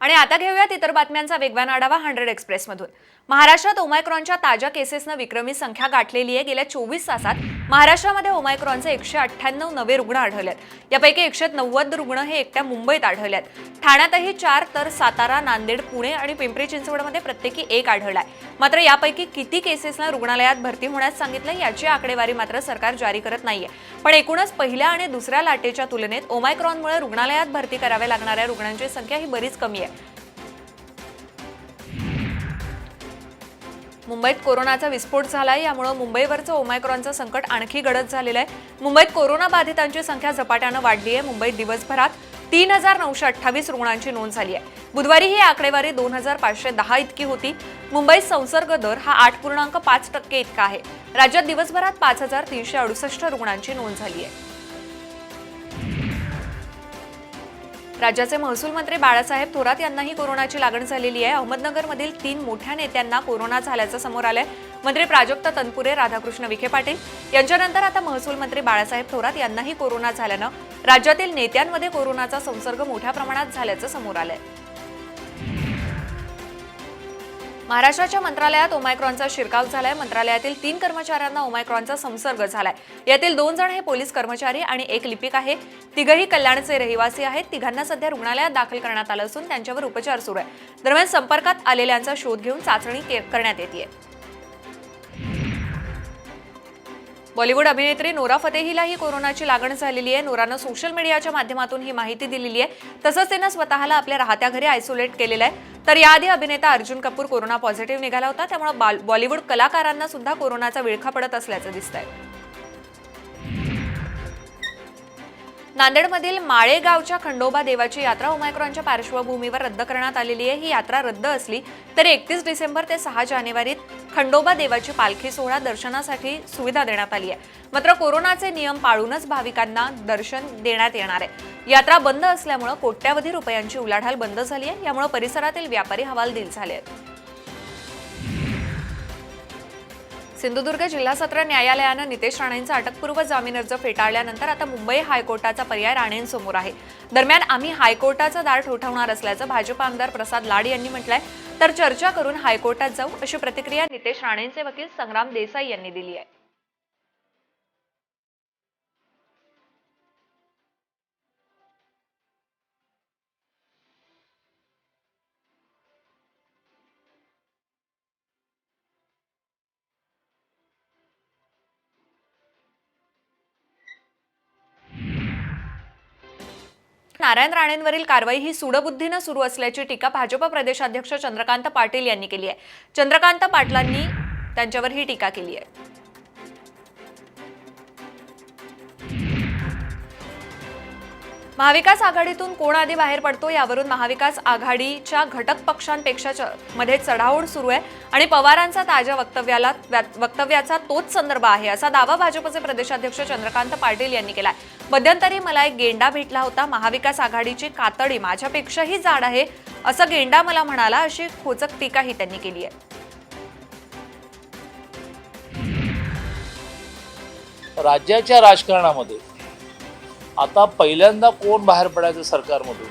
आणि आता घेऊयात इतर बातम्यांचा वेगवान आढावा हंड्रेड एक्सप्रेसमधून. महाराष्ट्रात ओमायक्रॉनच्या ताज्या केसेसनं विक्रमी संख्या गाठलेली आहे गेल्या चोवीस तासात महाराष्ट्रामध्ये ओमायक्रॉनचे एकशे अठ्ठ्याण्णव नवे रुग्ण आढळलेत. यापैकी एकशे नव्वद रुग्ण हे एकट्या मुंबईत आढळल्यात ठाण्यातही चार तर सातारा नांदेड पुणे आणि पिंपरी चिंचवडमध्ये प्रत्येकी एक आढळलाय. मात्र यापैकी किती केसेसना रुग्णालयात भरती होण्यास सांगितलं याची आकडेवारी मात्र सरकार जारी करत नाहीये. पण एकूणच पहिल्या आणि दुसऱ्या लाटेच्या तुलनेत ओमायक्रॉनमुळे रुग्णालयात भरती कराव्या लागणाऱ्या रुग्णांची संख्या ही बरीच कमी आहे. मुंबईत कोरोनाचा विस्फोट झाला आहे यामुळे मुंबईवरचं ओमायक्रॉनचं संकट आणखी गडद झालेलं आहे. मुंबईत कोरोना बाधितांची संख्या झपाट्यानं वाढली आहे. मुंबईत दिवसभरात तीन हजार नऊशे अठ्ठावीस रुग्णांची नोंद झाली आहे. बुधवारी ही आकडेवारी दोन हजार पाचशे दहा इतकी होती. मुंबईत संसर्ग दर हा आठ पूर्णांक पाच टक्के इतका आहे. राज्यात दिवसभरात पाच हजार तीनशे अडुसष्ट रुग्णांची नोंद झाली आहे. राज्याचे महसूल मंत्री बाळासाहेब थोरात यांनाही कोरोनाची लागण झालेली आहे. अहमदनगरमधील तीन मोठ्या नेत्यांना कोरोना झाल्याचं समोर आलंय. मंत्री प्राजक्त तनपुरे राधाकृष्ण विखे पाटील यांच्यानंतर आता महसूल मंत्री बाळासाहेब थोरात यांनाही कोरोना झाल्यानं राज्यातील नेत्यांमध्ये कोरोनाचा संसर्ग मोठ्या प्रमाणात झाल्याचं समोर आलंय. महाराष्ट्राच्या मंत्रालयात ओमायक्रॉनचा शिरकाव झालाय. मंत्रालयातील तीन कर्मचाऱ्यांना ओमायक्रॉनचा संसर्ग झालाय. यातील दोन जण हे पोलीस कर्मचारी आणि एक लिपिक आहे. तिघही कल्याणचे रहिवासी आहेत. तिघांना सध्या रुग्णालयात दाखल करण्यात आलं असून त्यांच्यावर उपचार सुरू आहे. दरम्यान संपर्कात आलेल्यांचा शोध घेऊन चाचणी के- करण्यात येते बॉलिवूड अभिनेत्री नोरा फतेहीलाही कोरोनाची लागण झालेली आहे. नोरानं सोशल मीडियाच्या माध्यमातून ही माहिती दिलेली आहे. तसंच तिनं स्वतःला आपल्या राहत्या घरी आयसोलेट केलेलं आहे. तर याआधी अभिनेता अर्जुन कपूर कोरोना पॉझिटिव्ह निघाला होता. त्यामुळे बाल- बॉलिवूड कलाकारांना सुद्धा कोरोनाचा विळखा पडत असल्याचं दिसतंय. नांदेडमधील माळेगावच्या खंडोबा देवाची यात्रा ओमायक्रॉनच्या पार्श्वभूमीवर रद्द करण्यात आलेली आहे. ही यात्रा रद्द असली तरी एकतीस डिसेंबर ते सहा जानेवारीत खंडोबा देवाची पालखी सोहळा दर्शनासाठी सुविधा देण्यात आली आहे. मात्र कोरोनाचे नियम पाळूनच भाविकांना दर्शन देण्यात येणार आहे. यात्रा बंद असल्यामुळे कोट्यावधी रुपयांची उलाढाल बंद झाली आहे. यामुळे परिसरातील व्यापारी हवालदिल झाले आहेत. सिंधुदुर्ग जिल्हा सत्र न्यायालयानं नितेश राणेंचा अटकपूर्व जामीन अर्ज फेटाळल्यानंतर आता मुंबई हायकोर्टाचा पर्याय राणेंसमोर आहे. दरम्यान आम्ही हायकोर्टाचं दार ठोठावणार असल्याचं भाजप आमदार प्रसाद लाड यांनी म्हटलंय. तर चर्चा करून हायकोर्टात जाऊ अशी प्रतिक्रिया नितेश राणेंचे वकील संग्राम देसाई यांनी दिली आहे. नारायण राणेंवरील कारवाई ही सुडबुद्धीनं सुरू असल्याची टीका भाजप प्रदेशाध्यक्ष चंद्रकांत पाटील यांनी केली आहे. चंद्रकांत पाटलांनी त्यांच्यावर ही टीका केली आहे. महाविकास आघाडीतून कोण आधी बाहेर पडतो यावरून महाविकास आघाडीच्या घटक पक्षांपेक्षा च- मध्ये चढाओढ सुरू आहे आणि पवारांचा ताज्या वक्तव्याला व्या- वक्तव्याचा तोच संदर्भ आहे असा दावा भाजपचे प्रदेशाध्यक्ष चंद्रकांत पाटील यांनी केलाय. मध्यंतरी मला एक गेंडा भेटला होता महाविकास आघाडीची कातडी माझ्यापेक्षाही जाड आहे असं गेंडा मला म्हणाला अशी खोचक टीकाही त्यांनी केली आहे. राज्याच्या राजकारणामध्ये आता पहिल्यांदा कोण बाहेर पडायचं सरकारमधून?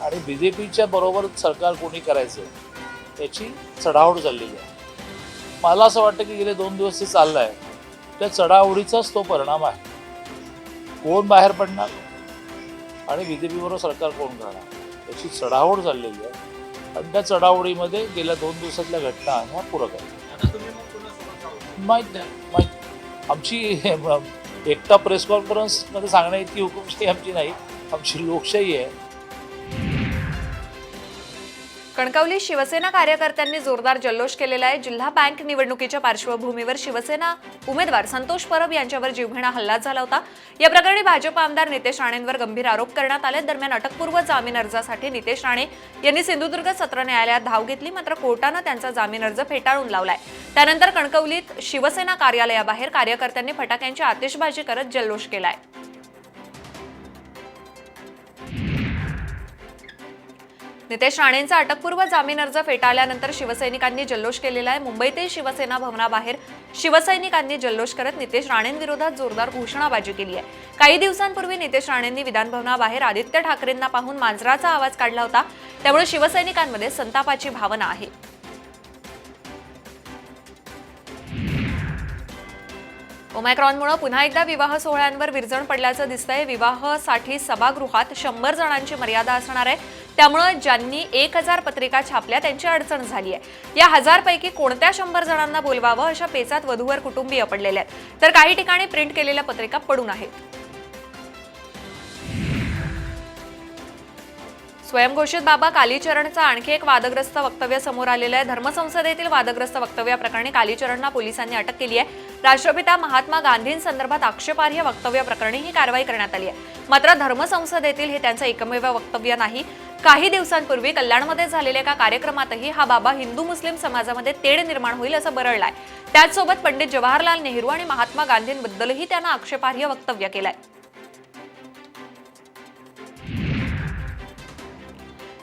आणि बी जे पीच्या बरोबर सरकार कोणी करायचं? याची चढाओढ चाललेली आहे. मला असं वाटतं की गेले दोन दिवस ते चाललं आहे त्या चढाओढीचाच तो परिणाम आहे. कोण बाहेर पडणार? आणि बी जे पीबरोबर सरकार कोण करणार? याची चढाओढ चाललेली आहे. आणि त्या चढाओढीमध्ये गेल्या दोन दिवसातल्या घटना ह्या पूरक आहेत. माहीत नाही माहीत आमची एकटा प्रेस कॉन्फरन्समध्ये सांगण्या इतकी हुकुमशाही आमची नाही. आमची लोकशाही आहे. कणकवली शिवसेना कार्यकर्त्यांनी जोरदार जल्लोष केलेला आहे. जिल्हा बँक निवडणुकीच्या पार्श्वभूमीवर शिवसेना उमेदवार संतोष परब यांच्यावर जीवघेणा हल्ला झाला होता. या प्रकरणी भाजप आमदार नितेश राणेंवर गंभीर आरोप करण्यात आले. दरम्यान अटकपूर्व जामीन अर्जासाठी नितेश राणे यांनी सिंधुदुर्ग सत्र न्यायालयात धाव घेतली. मात्र कोर्टानं त्यांचा जामीन अर्ज फेटाळून लावलाय. त्यानंतर कणकवलीत शिवसेना कार्यालयाबाहेर कार्यकर्त्यांनी फटाक्यांची आतिषबाजी करत जल्लोष केलाय. नितेश राणेंचा अटकपूर्व जामीन अर्ज फेटाळल्यानंतर शिवसैनिकांनी जल्लोष केलेला आहे. मुंबईतील शिवसेना भवनाबाहेर शिवसैनिकांनी जल्लोष करत नितेश राणेंविरोधात जोरदार घोषणाबाजी केली आहे. काही दिवसांपूर्वी नितेश राणेंनी विधानभवनाबाहेर आदित्य ठाकरेंना पाहून मांजराचा आवाज काढला होता. त्यामुळे शिवसैनिकांमध्ये संतापाची भावना आहे. ओमायक्रॉनमुळे पुन्हा एकदा विवाह सोहळ्यांवर विरजण पडल्याचं दिसतंय. विवाहासाठी सभागृहात शंभर जणांची मर्यादा असणार आहे. त्यामुळे ज्यांनी एक हजार पत्रिका छापल्या त्यांची अडचण झाली आहे. या हजारपैकी कोणत्या शंभर जणांना बोलवावं अशा पेचात वधूवर कुटुंबीय पडलेले आहेत. तर काही ठिकाणी प्रिंट केलेल्या पत्रिका पडून आहेत. स्वयंघोषित बाबा कालीचरणचं आणखी एक वादग्रस्त वक्तव्य समोर आलेलं आहे. धर्मसंसदेतील वादग्रस्त वक्तव्याप्रकरणी कालीचरणला पोलिसांनी अटक केली आहे. राष्ट्रपिता महात्मा गांधींसंदर्भात आक्षेपार्ह वक्तव्य प्रकरणी ही कारवाई करण्यात आली आहे. मात्र धर्मसंसदेतील हे त्यांचं एकमेव वक्तव्य नाही. काही दिवसांपूर्वी कल्याणमध्ये झालेल्या एका कार्यक्रमातही हा बाबा हिंदू मुस्लिम समाजामध्ये तेढ निर्माण होईल असं बरळलाय. त्याचसोबत पंडित जवाहरलाल नेहरू आणि महात्मा गांधींबद्दलही त्यांना आक्षेपार्ह वक्तव्य केलंय.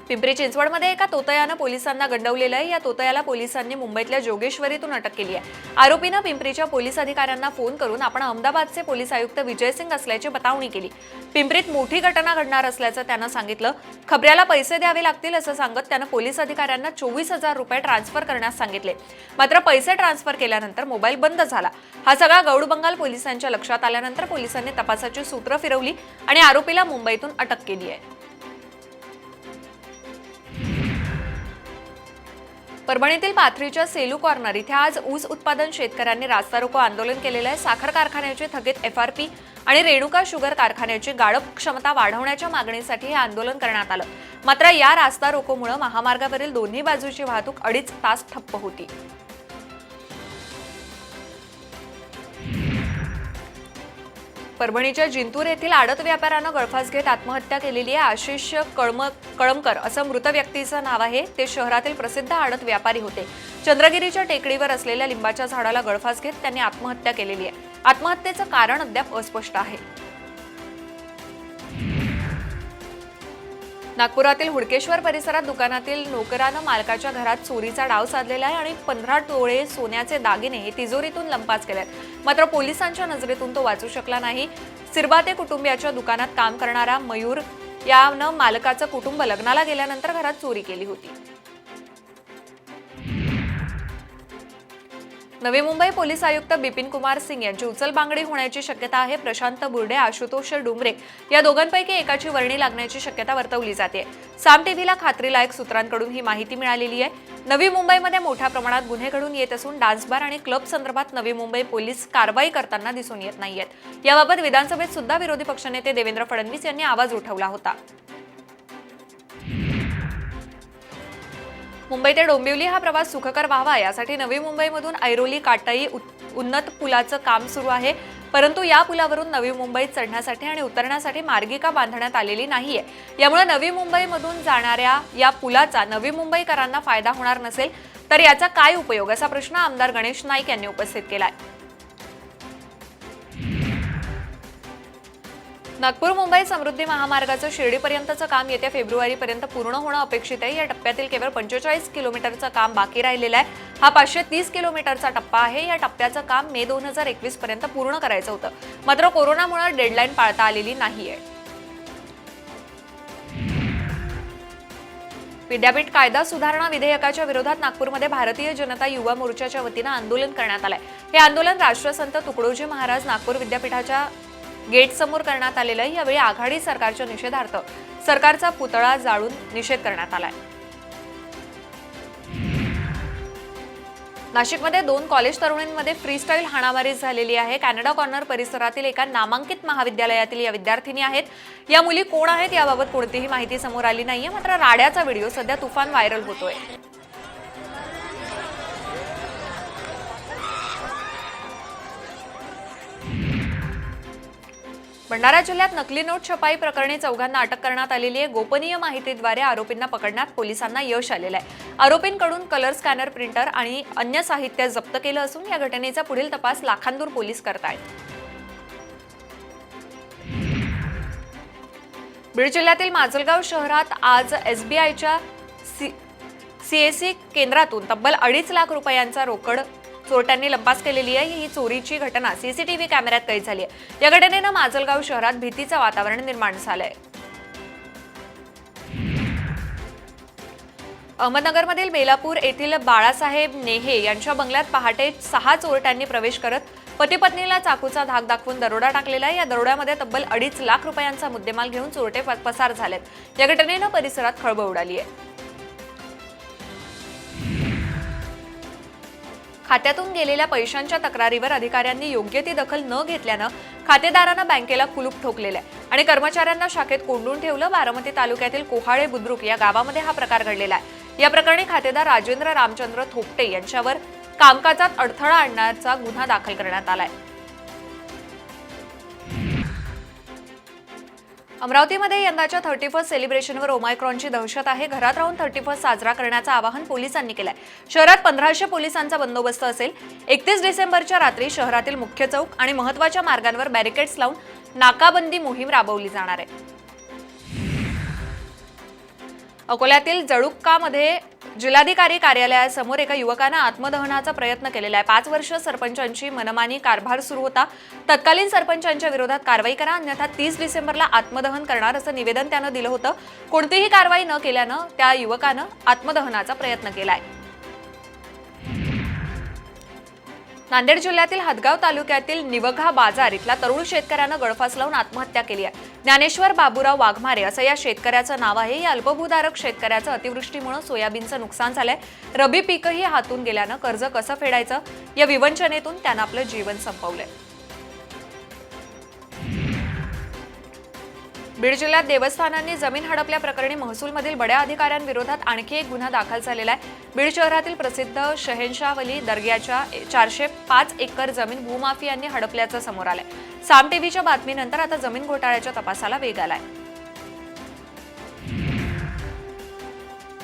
पिंपरी चिंचवडमध्ये एका तोतयानं पोलिसांना गंडवलेलं आहे. या तोतयाला पोलिसांनी मुंबईतल्या जोगेश्वरीतून अटक केली आहे. आरोपीनं पिंपरीच्या पोलीस अधिकाऱ्यांना फोन करून आपण अहमदाबादचे पोलीस आयुक्त विजय सिंग असल्याची बतावणी केली. पिंपरीत मोठी घटना घडणार असल्याचं त्यानं सांगितलं. खबऱ्याला पैसे द्यावे लागतील असं सांगत त्यानं पोलीस अधिकाऱ्यांना चोवीस हजार रुपये ट्रान्सफर करण्यास सांगितले. मात्र पैसे ट्रान्सफर केल्यानंतर मोबाईल बंद झाला. हा सगळा गौड बंगाल पोलिसांच्या लक्षात आल्यानंतर पोलिसांनी तपासाची सूत्र फिरवली आणि आरोपीला मुंबईतून अटक केली आहे. परभणीतील पाथरीच्या सेलू कॉर्नर इथे आज ऊस उत्पादन शेतकऱ्यांनी रास्ता रोको आंदोलन केलेलं आहे. साखर कारखान्याचे थकीत पी आणि रेणुका शुगर कारखान्याची गाळप क्षमता वाढवण्याच्या मागणीसाठी हे आंदोलन करण्यात आलं. मात्र या रास्ता रोकोमुळे महामार्गावरील दोन्ही बाजूची वाहतूक अडीच तास ठप्प होती. परभणीच्या जिंतूर येथील आडत व्यापाऱ्यानं गळफास घेत आत्महत्या केलेली आहे. आशिष कळम कळमकर असं मृत व्यक्तीचं नाव आहे. ते शहरातील प्रसिद्ध आडत व्यापारी होते. चंद्रगिरीच्या टेकडीवर असलेल्या लिंबाच्या झाडाला गळफास घेत त्यांनी आत्महत्या केलेली आहे. आत्महत्येचं कारण अद्याप अस्पष्ट आहे. नागपुरातील हुडकेश्वर परिसरात दुकानातील नोकरानं मालकाच्या घरात चोरीचा डाव साधलेला आहे आणि पंधरा टोळे सोन्याचे दागिने हे तिजोरीतून लंपास केलेत. मात्र पोलिसांच्या नजरेतून तो वाचू शकला नाही. सिरबाते कुटुंबियाच्या दुकानात काम करणारा मयूर यानं मालकाचं कुटुंब लग्नाला गेल्यानंतर घरात चोरी केली होती. नवी मुंबई पोलीस आयुक्त बिपिन कुमार सिंग यांची उचलबांगडी होण्याची शक्यता आहे. प्रशांत बुर्डे आशुतोष डुमरे या दोघांपैकी एकाची वर्णी लागण्याची शक्यता वर्तवली जाते. साम टीव्हीला खात्रीलायक सूत्रांकडून ही माहिती मिळालेली आहे. नवी मुंबईमध्ये मोठ्या प्रमाणात गुन्हे घडून येत असून डान्स बार आणि क्लब संदर्भात नवी मुंबई पोलीस कारवाई करताना दिसून येत नाहीयेत. याबाबत विधानसभेत सुद्धा विरोधी पक्षनेते देवेंद्र फडणवीस यांनी आवाज उठवला होता. मुंबई ते डोंबिवली हा प्रवास सुखकर व्हावा. यासाठी नवी मुंबईमधून ऐरोली काटाई उत- उन्नत पुलाचं काम सुरू आहे. परंतु या पुलावरून नवी मुंबईत चढण्यासाठी आणि उतरण्यासाठी मार्गिका बांधण्यात आलेली नाहीये. यामुळे नवी मुंबईमधून जाणाऱ्या या पुलाचा नवी मुंबईकरांना फायदा होणार नसेल. तर याचा काय उपयोग? असा प्रश्न आमदार गणेश नाईक यांनी उपस्थित केला आहे नागपूर मुंबई समृद्धी महामार्गाचं शिर्डीपर्यंतचं काम येत्या फेब्रुवारीपर्यंत पूर्ण होणं अपेक्षित आहे. या टप्प्यातील केवळ पंचेचाळीस किलोमीटरचं काम बाकी राहिलेलं आहे. हा पाचशे तीस किलोमीटरचा टप्पा आहे. या टप्प्याचं काम मे दोन हजार एकवीस पर्यंत पूर्ण करायचं होतं. मात्र कोरोनामुळे डेडलाईन पाळता आलेली नाहीये. विद्यापीठ कायदा सुधारणा विधेयकाच्या विरोधात नागपूरमध्ये भारतीय जनता युवा मोर्चाच्या वतीनं आंदोलन करण्यात आलंय. हे आंदोलन राष्ट्रसंत तुकडोजी महाराज नागपूर विद्यापीठाच्या गेटसमोर करण्यात आलेलं यावेळी आघाडी सरकारच्या निषेधार्थ सरकारचा पुतळा जाळून निषेध करण्यात आलाय. नाशिकमध्ये दोन कॉलेज तरुणींमध्ये फ्रीस्टाईल हाणामारी झालेली आहे. कॅनडा कॉर्नर परिसरातील एका नामांकित महाविद्यालयातील या विद्यार्थिनी आहेत. या मुली कोण आहेत याबाबत कोणतीही माहिती समोर आली नाहीये मात्र राड्याचा व्हिडिओ सध्या तुफान व्हायरल होतोय. भंडारा जिल्ह्यात नकली नोट छपाई प्रकरणी चौघांना अटक करण्यात आलेली आहे. गोपनीय माहितीद्वारे आरोपींना पकडण्यात पोलिसांना यश आलेलं आहे. आरोपींकडून कलर स्कॅनर प्रिंटर आणि अन्य साहित्य जप्त केलं असून या घटनेचा पुढील तपास लाखांदूर पोलीस करतायत. बीड जिल्ह्यातील माजलगाव शहरात आज एसबीआयच्या सी केंद्रातून तब्बल अडीच लाख रुपयांचा रोकड चोरट्यांनी लंपास केलेली आहे. ही चोरीची घटना सीसीटीव्ही कॅमेऱ्यात कैद झाली आहे. या घटनेनं माजलगाव शहरात भीतीचं वातावरण निर्माण झालंय. अहमदनगरमधील बेलापूर येथील बाळासाहेब नेहे यांच्या बंगल्यात पहाटे सहा चोरट्यांनी प्रवेश करत पती पत्नीला चाकूचा धाक दाखवून दरोडा टाकलेला आहे. या दरोड्यामध्ये तब्बल अडीच लाख रुपयांचा मुद्देमाल घेऊन चोरटे प- पसार झालेत. या घटनेनं परिसरात खळबळ उडाली आहे. खात्यातून गेलेल्या पैशांच्या तक्रारीवर अधिकाऱ्यांनी योग्य ती दखल न घेतल्यानं खातेदारानं बँकेला कुलूप ठोकलेलं आहे आणि कर्मचाऱ्यांना शाखेत कोंडून ठेवलं. बारामती तालुक्यातील कोहाळे बुद्रुक या गावामध्ये हा प्रकार घडलेला आहे. या प्रकरणी खातेदार राजेंद्र रामचंद्र थोपटे यांच्यावर कामकाजात अडथळा आणण्याचा गुन्हा दाखल करण्यात आलाय अमरावतीमध्ये यंदाच्या थर्टी फर्स्ट सेलिब्रेशनवर ओमायक्रॉनची दहशत आहे. घरात राहून थर्टी फर्स्ट साजरा करण्याचं आवाहन पोलिसांनी केलंय. शहरात पंधराशे पोलिसांचा बंदोबस्त असेल. एकतीस डिसेंबरच्या रात्री शहरातील मुख्य चौक आणि महत्त्वाच्या मार्गांवर बॅरिकेड्स लावून नाकाबंदी मोहीम राबवली जाणार आहे. अकोल्यातील जळुक्कामध्ये जिल्हाधिकारी कार्यालयासमोर एका युवकानं आत्मदहनाचा प्रयत्न केलेला आहे. पाच वर्ष सरपंचांची मनमानी कारभार सुरू होता. तत्कालीन सरपंचांच्या विरोधात कारवाई करा अन्यथा तीस डिसेंबरला आत्मदहन करणार असं निवेदन त्यानं दिलं होतं. कोणतीही कारवाई न केल्यानं त्या युवकानं आत्मदहनाचा प्रयत्न केलाय. नांदेड जिल्ह्यातील हदगाव तालुक्यातील निवघा बाजार इथल्या तरुण शेतकऱ्यानं गळफास लावून आत्महत्या केली आहे. ज्ञानेश्वर बाबूराव वाघमारे असं या शेतकऱ्याचं नाव आहे. या अल्पभूधारक शेतकऱ्याचं अतिवृष्टीमुळे सोयाबीनचं नुकसान झालंय. रबी पीकही हातून गेल्यानं कर्ज कसं फेडायचं? या विवंचनेतून त्यानं आपलं जीवन संपवलंय. बीड जिल्ह्यात देवस्थानांनी जमीन हडपल्या प्रकरणी महसूलमधील बड्या अधिकाऱ्यांविरोधात आणखी एक गुन्हा दाखल झालेला आहे. बीड शहरातील प्रसिद्ध शहेनशाहवली दर्ग्याच्या चारशे पाच एकर जमीन भूमाफियांनी हडपल्याचं समोर आलंय. साम टीव्हीच्या बातमीनंतर आता जमीन घोटाळ्याच्या तपासाला वेग आलाय.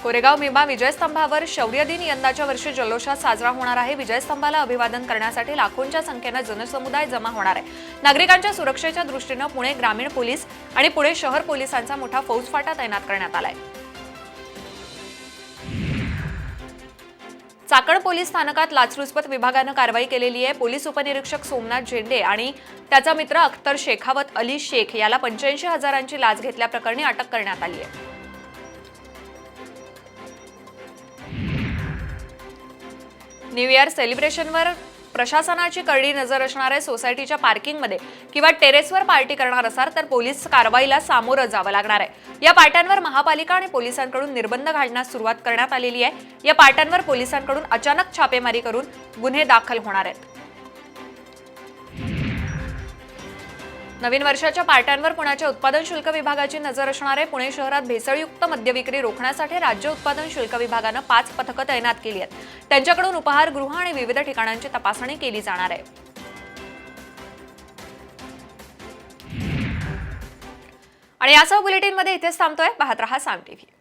कोरेगाव भीमा विजयस्तंभावर शौर्य दिन यंदाच्या वर्षी जल्लोषात साजरा होणार आहे. विजयस्तंभाला अभिवादन करण्यासाठी लाखोंच्या संख्येनं जनसमुदाय जमा होणार आहे. नागरिकांच्या सुरक्षेच्या दृष्टीनं पुणे ग्रामीण पोलीस आणि पुणे शहर पोलिसांचा मोठा फौजफाटा तैनात करण्यात आलाय. चाकण पोलीस स्थानकात लाचलुचपत विभागानं कारवाई केलेली आहे. पोलीस उपनिरीक्षक सोमनाथ झेंडे आणि त्याचा मित्र अख्तर शेखावत अली शेख याला पंच्याऐंशी हजारांची लाच घेतल्याप्रकरणी अटक करण्यात आली आहे. न्यू इयर सेलिब्रेशनवर प्रशासनाची करडी नजर असणाऱ्या सोसायटीच्या पार्किंगमध्ये किंवा टेरेसवर पार्टी करणार असाल तर पोलीस कारवाईला सामोरं जावं लागणार आहे. या पार्ट्यांवर महापालिका आणि पोलिसांकडून निर्बंध घालण्यास सुरुवात करण्यात आलेली आहे. या पार्ट्यांवर पोलिसांकडून अचानक छापेमारी करून गुन्हे दाखल होणार आहेत. नवीन वर्षाच्या पार्ट्यांवर पुण्याच्या उत्पादन शुल्क विभागाची नजर असणार आहे पुणे शहरात भेसळयुक्त मद्य विक्री रोखण्यासाठी राज्य उत्पादन शुल्क विभागानं पाच पथकं तैनात केली आहेत. त्यांच्याकडून उपहारगृह आणि विविध ठिकाणांची तपासणी केली जाणार आहे. आणि यासह बुलेटिनमध्ये इथेच थांबतोय. पाहत रहा साम टीव्ही